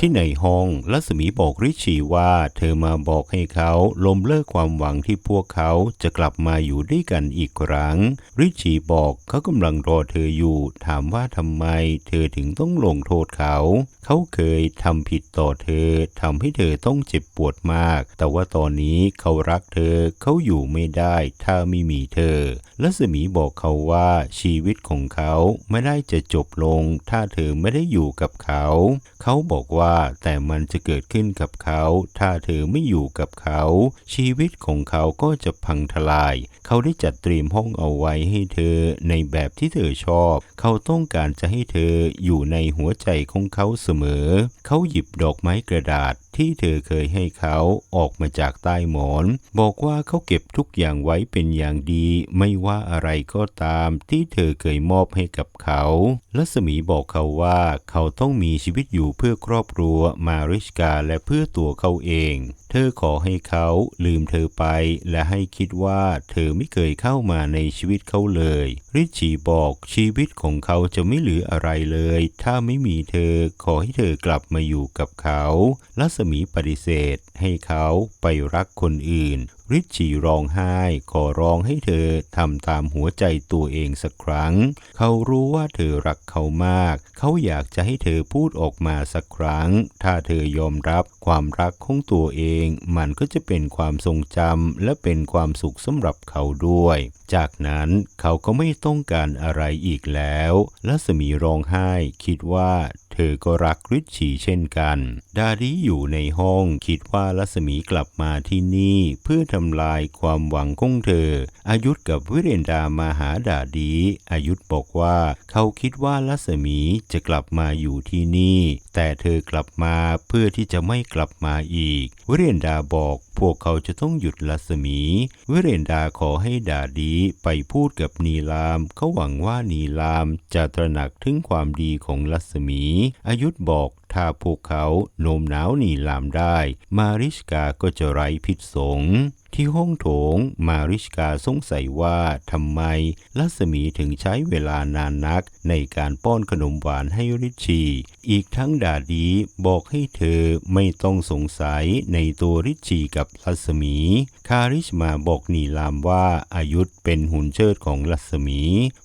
ที่ในห้องรัศมีบอกริชีว่าเธอมาบอกให้เขาลมเลิกความหวังที่พวกเขาจะกลับมาอยู่ด้วยกันอีกครั้ง ริชีบอกเขากำลังรอเธออยู่ ถามว่าทำไมเธอถึงต้องลงโทษเขา เขาเคยทำผิดต่อเธอทำให้เธอต้องเจ็บปวดมาก แต่ว่าตอนนี้เขารักเธอเขาอยู่ไม่ได้ถ้าไม่มีเธอรัศมีบอกเขาว่าชีวิตของเขาไม่ได้จะจบลง ถ้าเธอไม่ได้อยู่กับเขา เขาบอกว่าแต่มันจะเกิดขึ้นกับเขา ถ้าเธอไม่อยู่กับเขา ชีวิตของเขาก็จะพังทลาย เขาได้จัดเตรียมห้องเอาไว้ให้เธอในแบบที่เธอชอบ เขาต้องการจะให้เธออยู่ในหัวใจของเขาเสมอ เขาหยิบดอกไม้กระดาษ ที่เธอเคยให้เขาออกมาจากใต้หมอน บอกว่าเขาเก็บทุกอย่างไว้เป็นอย่างดี ไม่ว่าอะไรก็ตามที่เธอเคยมอบให้กับเขารัศมีบอกเขาว่าเขาต้องมีชีวิตอยู่เพื่อครอบครัวมาริชกาและเพื่อตัวเขาเอง เธอขอให้เขาลืมเธอไป และให้คิดว่าเธอไม่เคยเข้ามาในชีวิตเขาเลย ริชีบอกชีวิตของเขาจะไม่เหลืออะไรเลย ถ้าไม่มีเธอขอให้เธอกลับมาอยู่กับเขารัศมีปฏิเสธ ให้เขาไปรักคนอื่น ริชชีร้องไห้ ขอร้องให้เธอทำตามหัวใจตัวเองสักครั้ง เขารู้ว่าเธอรักเขามาก เขาอยากจะให้เธอพูดออกมาสักครั้ง ถ้าเธอยอมรับความรักของตัวเอง มันก็จะเป็นความทรงจำและเป็นความสุขสำหรับเขาด้วย จากนั้นเขาก็ไม่ต้องการอะไรอีกแล้วรัศมีร้องไห้คิดว่า เธอก็รักริชชีเช่นกัน ดาดีอยู่ในห้องคิดว่ารัศมีกลับมาที่นี่ เพื่อทำลายความหวังของเธอ อายุธกับวิเรนดามาหาดาดีอายุธบอกว่าเขาคิดว่ารัศมีจะกลับมาอยู่ที่นี่ แต่เธอกลับมาเพื่อที่จะไม่กลับมาอีก วิเรนดาบอกพวกเขาจะต้องหยุดรัศมี วิเรนดาขอให้ดาดีไปพูดกับนีลาม เขาหวังว่านีลามจะตระหนักถึงความดีของรัศมีอายุธบอกถ้าพวกเขาโน้มน้าวหนีลามได้ มาริชกาก็จะไร้พิษสงที่ห้องโถงมาริชกาสงสัยว่าทำไมรัศมีถึงใช้เวลานานนักในการป้อนขนมหวานให้ริชี อีกทั้งดาดีบอกให้เธอไม่ต้องสงสัยในตัวริชีกับรัศมี คาริชมาบอกนีลามว่าอายุเป็นหุ่นเชิดของรัศมี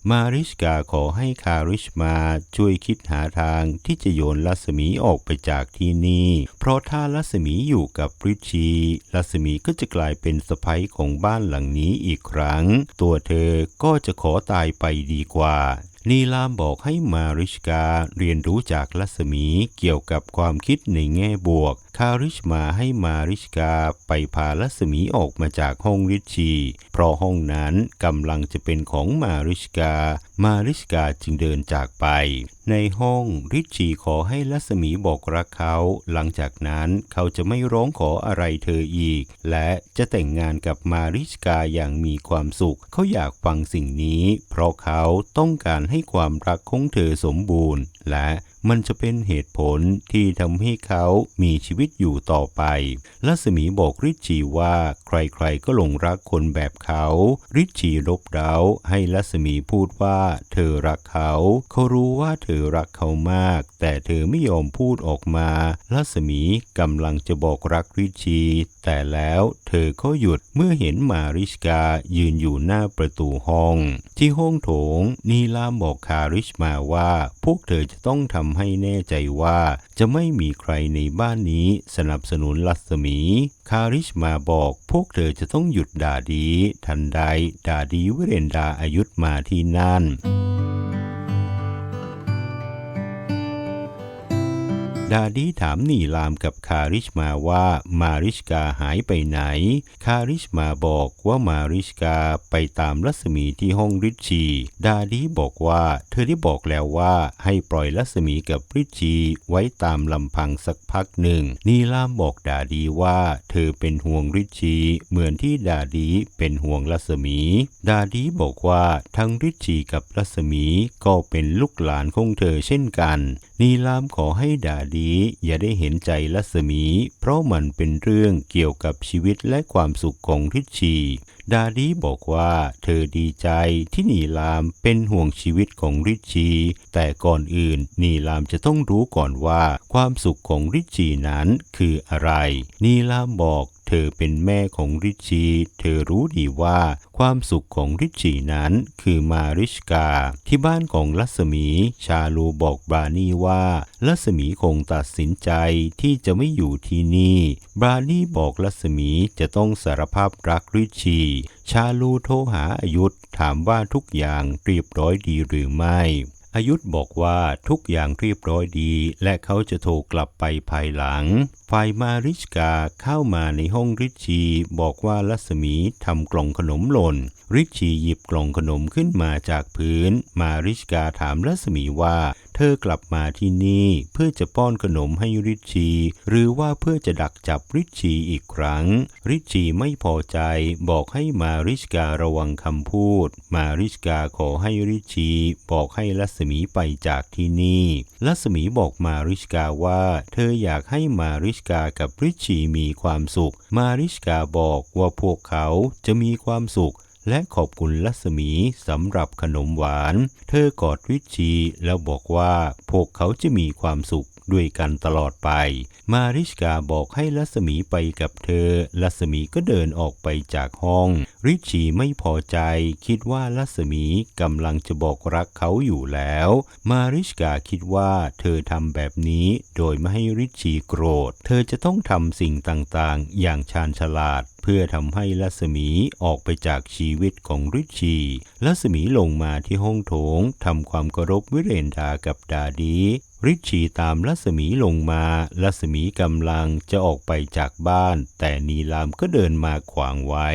มาริชกาขอให้คาริชมาช่วยคิดหาทางที่จะโยนรัศมีออกไปจากที่นี่ เพราะถ้าลัศมีอยู่กับริชีลัศมีก็จะกลายเป็นสะพ้ยของบ้านหลังนี้อีกครั้ง ตัวเธอก็จะขอตายไปดีกว่า นีลามบอกให้มาริชกาเรียนรู้จากรัศมีเกี่ยวกับความคิดในแง่บวก คาริชมาให้มาริชกาไปพารัศมีออกมาจากห้องริชี เพราะห้องนั้นกำลังจะเป็นของมาริชกา มาริชกาจึงเดินจากไป ในห้องริชีขอให้รัศมีบอกรักเขา หลังจากนั้นเขาจะไม่ร้องขออะไรเธออีก และจะแต่งงานกับมาริชกาอย่างมีความสุข เขาอยากฟังสิ่งนี้ เพราะเขาต้องการให้ความรักของเธอสมบูรณ์ และมันจะเป็นเหตุผลที่ทำให้เขามีชีวิตอยู่ต่อไปรัศมีบอกริชชีว่าใครๆก็หลงรักคนแบบเขา ริชชีรบเร้าให้รัศมีพูดว่าเธอรักเขา เขารู้ว่าเธอรักเขามาก แต่เธอไม่ยอมพูดออกมารัศมีกำลังจะบอกรักริชชี แต่แล้วเธอก็หยุดเมื่อเห็นมาริชกายืนอยู่หน้าประตูห้อง ที่ห้องโถงนีลามบอกคาริชมาว่า พวกเธอจะต้องทำให้แน่ใจว่า จะไม่มีใครในบ้านนี้สนับสนุนลัศมี คาริชมาบอกพวกเธอจะต้องหยุดด่าดี ทันใดด่าดีวิเรนดาอายุธมาที่นั่น ดาดีถามนีลามกับคาริชมาว่ามาริชกาหายไปไหน คาริชมาบอกว่ามาริชกาไปตามรัศมีที่ห้องริชชี ดาดีบอกว่าเธอได้บอกแล้วว่าให้ปล่อยรัศมีกับริชชีไว้ตามลำพังสักพักหนึ่ง นีลามบอกดาดีว่าเธอเป็นห่วงริชชีเหมือนที่ดาดีเป็นห่วงรัศมี ดาดีบอกว่าทั้งริชชีกับรัศมีก็เป็นลูกหลานของเธอเช่นกัน นีลามขอให้ดาดีดีอย่าได้เห็นใจลัศมี เพราะมันเป็นเรื่องเกี่ยวกับชีวิตและความสุขของริชี ดาดีบอกว่าเธอดีใจที่นีลามเป็นห่วงชีวิตของริชี แต่ก่อนอื่นนีลามจะต้องรู้ก่อนว่า ความสุขของริชีนั้นคืออะไร นีลามบอก เธอเป็นแม่ของริชีเธอรู้ดีว่าความสุขของริชีนั้นคือมาริชกา ที่บ้านของลัศมีชาลูบอกบรานี่ว่าลัศมีคงตัดสินใจที่จะไม่อยู่ที่นี่ บรานี่บอกลัศมีจะต้องสารภาพรักริชชีชาลูโทรหาอายุธถามว่าทุกอย่างเรียบร้อยดีหรือไม่ อายุธบอกว่าทุกอย่างเรียบร้อยดี และเขาจะโทรกลับไปภายหลัง ฝ่ายมาริชกาเข้ามาในห้องริชีบอกว่าลัศมีทำกล่องขนมหล่น ริชีหยิบกล่องขนมขึ้นมาจากพื้น มาริชกาถามลัศมีว่า ธอกลับมาที่นี่เพื่อจะป้อนขนมให้ริชชีหรือว่าเพื่อจะดักจับริชชีอีกครั้ง ริชชีไม่พอใจบอกให้มาริชการะวังคำพูด มาริชกาขอให้ริชชีบอกให้ลัศมีไปจากที่นี่ลัศมีบอกมาริชกาว่า เธออยากให้มาริชกากับริชชีมีความสุข มาริชกาบอกว่าพวกเขาจะมีความสุข และขอบคุณลัศมีสำหรับขนมหวาน เธอกอดริชีแล้วบอกว่าพวกเขาจะมีความสุขด้วยกันตลอดไป มาริชกาบอกให้ลัศมีไปกับเธอ ลัศมีก็เดินออกไปจากห้อง ริชีไม่พอใจ คิดว่าลัศมีกำลังจะบอกรักเขาอยู่แล้ว มาริชกาคิดว่าเธอทำแบบนี้โดยไม่ให้ริชชีโกรธ เธอจะต้องทำสิ่งต่างๆ อย่างชาญฉลาดเพื่อทำให้ลัศมีออกไปจากชีวิตของริชีลัศมีลงมาที่ห้องโถงทำความเคารพวิเรนดากับดาดีริชชีตามลัศมีลงมา ลัศมีกำลังจะออกไปจากบ้าน แต่นีลามก็เดินมาขวางไว้